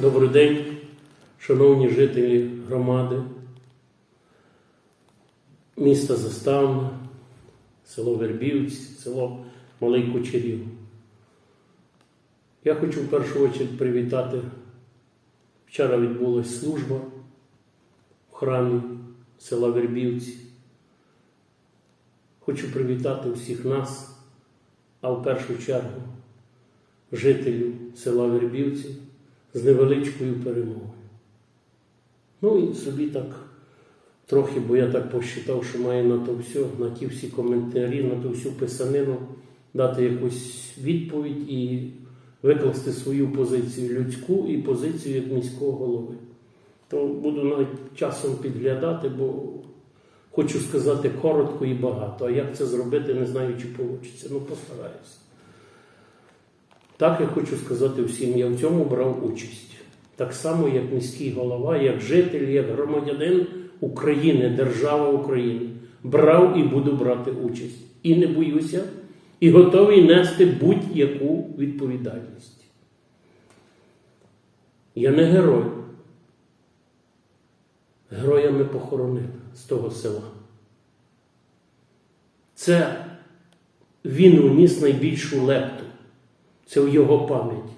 Добрий день, шановні жителі громади, міста Заставне, село Вербівці, село Малий Кучерів. Я хочу в першу чергу привітати. Вчора відбулася служба в храмі села Вербівці. Хочу привітати всіх нас, а в першу чергу жителів села Вербівці з невеличкою перемогою. Ну і собі так трохи, бо я так посчитав, що маю на то все, на ті всі коментарі, на ту всю писанину дати якусь відповідь і викласти свою позицію людську і позицію як міського голови. То буду навіть часом підглядати, бо хочу сказати коротко і багато. А як це зробити, не знаю, чи вийде. Ну, постараюся. Так я хочу сказати всім, я в цьому брав участь. Так само, як міський голова, як житель, як громадянин України, держава України. Брав і буду брати участь. І не боюся, і готовий нести будь-яку відповідальність. Я не герой. Героя ми похоронили з того села. Це він уніс найбільшу лепту. Це в його пам'ять.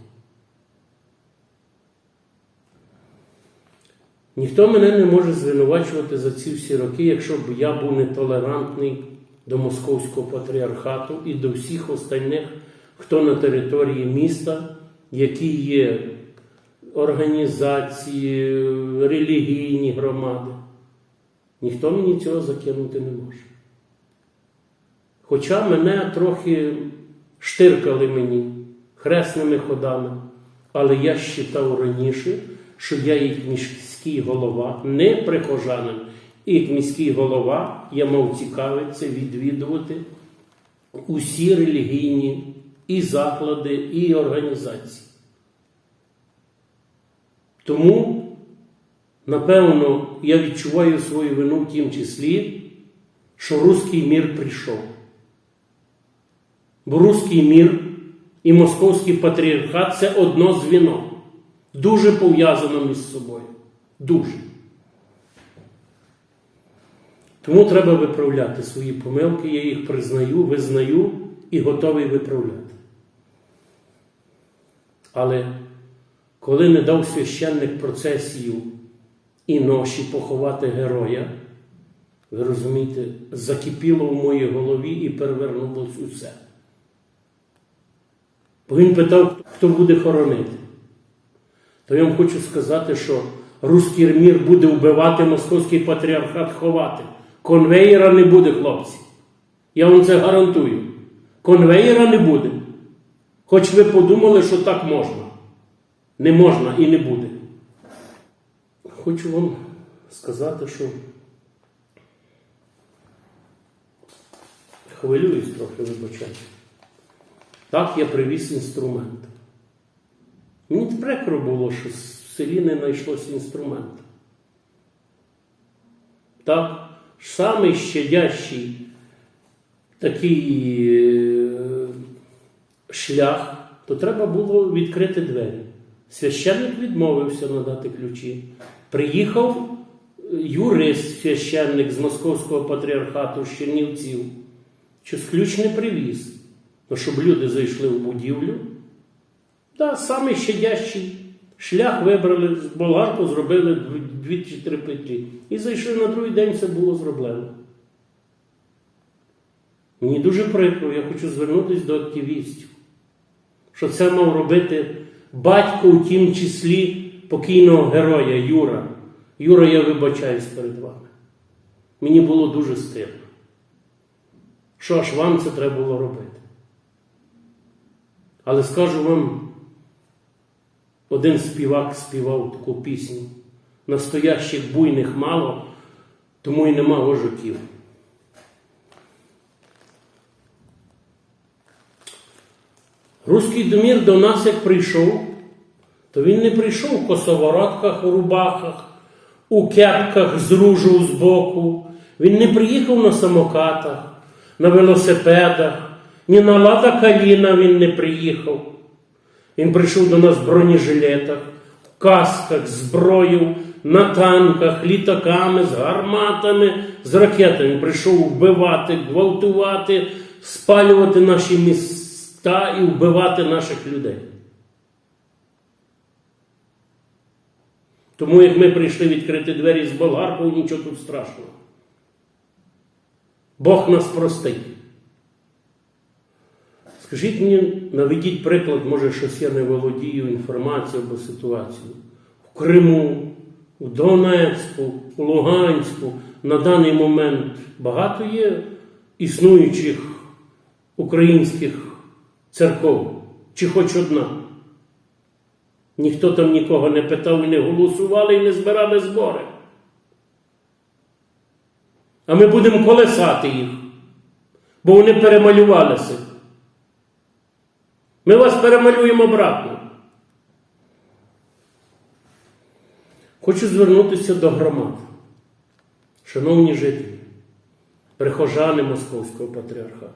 Ніхто мене не може звинувачувати за ці всі роки, якщо б я був нетолерантний до московського патріархату і до всіх остальних, хто на території міста, які є організації, релігійні громади. Ніхто мені цього закинути не може. Хоча мене трохи штиркали мені хресними ходами, але я вважав раніше, що я як міський голова, не прихожанин, і як міський голова я мав цікавитися відвідувати усі релігійні і заклади, і організації. Тому, напевно, я відчуваю свою вину в тім числі, що руський мір прийшов. Бо руський мір і московський патріархат це одно звіно. Дуже пов'язано між собою. Дуже. Тому треба виправляти свої помилки, я їх признаю, визнаю і готовий виправляти. Але коли не дав священник процесію і ноші поховати героя, ви розумієте, закипіло в моїй голові і перевернулося усе. Бо він питав, хто буде хоронити. То я вам хочу сказати, що руський мір буде вбивати московський патріархат ховати. Конвеєра не буде, хлопці. Я вам це гарантую. Конвеєра не буде. Хоч ви подумали, що так можна. Не можна і не буде. Хочу вам сказати, що хвилююсь трохи, вибачайте. Так я привіз інструмент. Мені прикро було, що в селі не знайшлося інструменту. Так, самий щадящий такий е, шлях, то треба було відкрити двері. Священник відмовився надати ключі. Приїхав юрист, священник з Московського патріархату з Чернівців, щось ключ не привіз. Ну, щоб люди зайшли в будівлю. Та самий щадящий шлях вибрали, з болгарку зробили дві чи три петлі. І зайшли на другий день, все було зроблено. Мені дуже прикро, я хочу звернутися до активістів, що це мав робити батько у тім числі покійного героя Юра. Юра, я вибачаюсь перед вами. Мені було дуже стидно. Що ж вам це треба було робити? Але скажу вам, один співак співав таку пісню. Настоящих буйних мало, тому й нема вожаків. Руський домір до нас як прийшов, то він не прийшов в косовородках, у рубахах, у кепках з ружу з. Він не приїхав на самокатах, на велосипедах, ні на лада каліна він не приїхав. Він прийшов до нас в бронежилетах, касках, зброєю, на танках, літаками, з гарматами, з ракетами. Прийшов вбивати, гвалтувати, спалювати наші міста і вбивати наших людей. Тому як ми прийшли відкрити двері з болгаркою, нічого тут страшного. Бог нас простить. Скажіть мені, наведіть приклад, може, щось я не володію інформацією або ситуацією. В Криму, у Донецьку, у Луганську на даний момент багато є існуючих українських церков, чи хоч одна. Ніхто там нікого не питав і не голосували, і не збирали збори. А ми будемо колесати їх, бо вони перемалювалися. Ми вас перемалюємо обратно. Хочу звернутися до громад. Шановні жителі, прихожани Московського патріархату.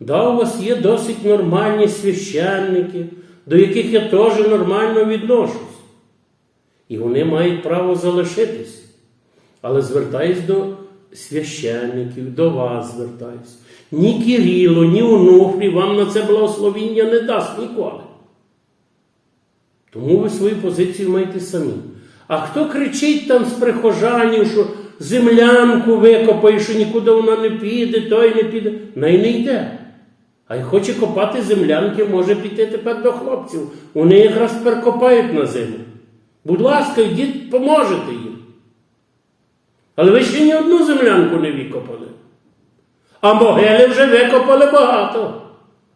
Да, у вас є досить нормальні священники, до яких я теж нормально відношусь. І вони мають право залишитись. Але звертаюсь до священників, до вас звертаюсь. Ні Кирило, ні Онуфрій вам на це благословіння не дасть ніколи. Тому ви свою позицію маєте самі. А хто кричить там з прихожанів, що землянку викопає, що нікуди вона не піде, той не піде, най не йде. А й хоче копати землянки, може піти тепер до хлопців. Вони якраз перекопають на зиму. Будь ласка, йдіть, поможете їм. Але ви ще ні одну землянку не викопали. А могили вже викопали багато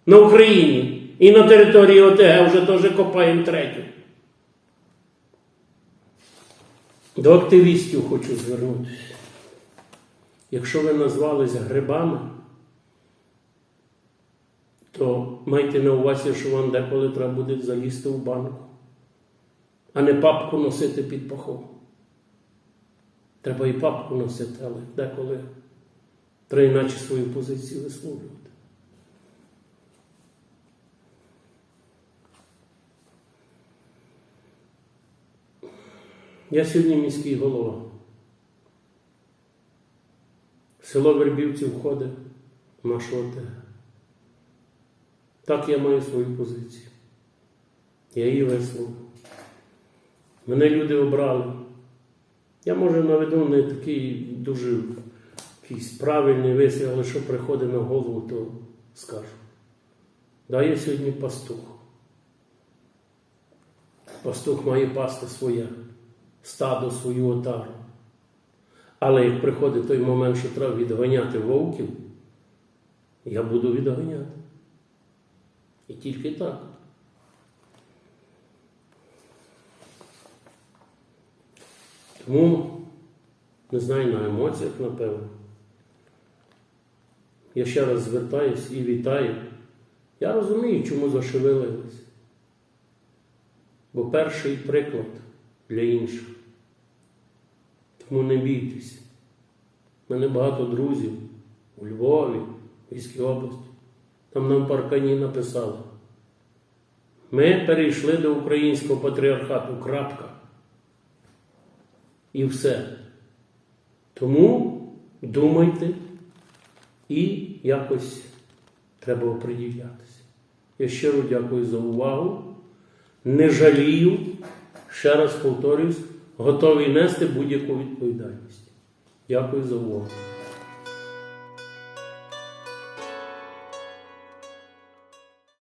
на Україні. І на території ОТГ вже теж копаємо третю. До активістів хочу звернутися. Якщо ви назвалися грибами, то майте на увазі, що вам деколи треба буде залізти в банку, а не папку носити під пахом. Треба і папку носити, але деколи треба іначе свою позицію висловлювати. Я сьогодні міський голова. Село Вербівці входить в нашу ОТГ. Так я маю свою позицію. Я її висловив. Мене люди обрали. Я може наведу не такий дуже якийсь правильний вислів, але що приходить на голову, то скажу. Да, я сьогодні пастух. Пастух має пасти своє стадо, свою отару. Але як приходить той момент, що треба відганяти вовків, я буду відганяти. І тільки так. Тому, не знаю, на емоціях, напевно. Я ще раз звертаюсь і вітаю. Я розумію, чому зашевелились. Бо перший приклад для інших. Тому не бійтесь. У мене багато друзів у Львові, в Львівській області. Там нам паркані написали. Ми перейшли до українського патріархату. Крапка. І все. Тому думайте і якось треба оприділятися. Я щиро дякую за увагу. Не жалію, ще раз повторюсь, готовий нести будь-яку відповідальність. Дякую за увагу.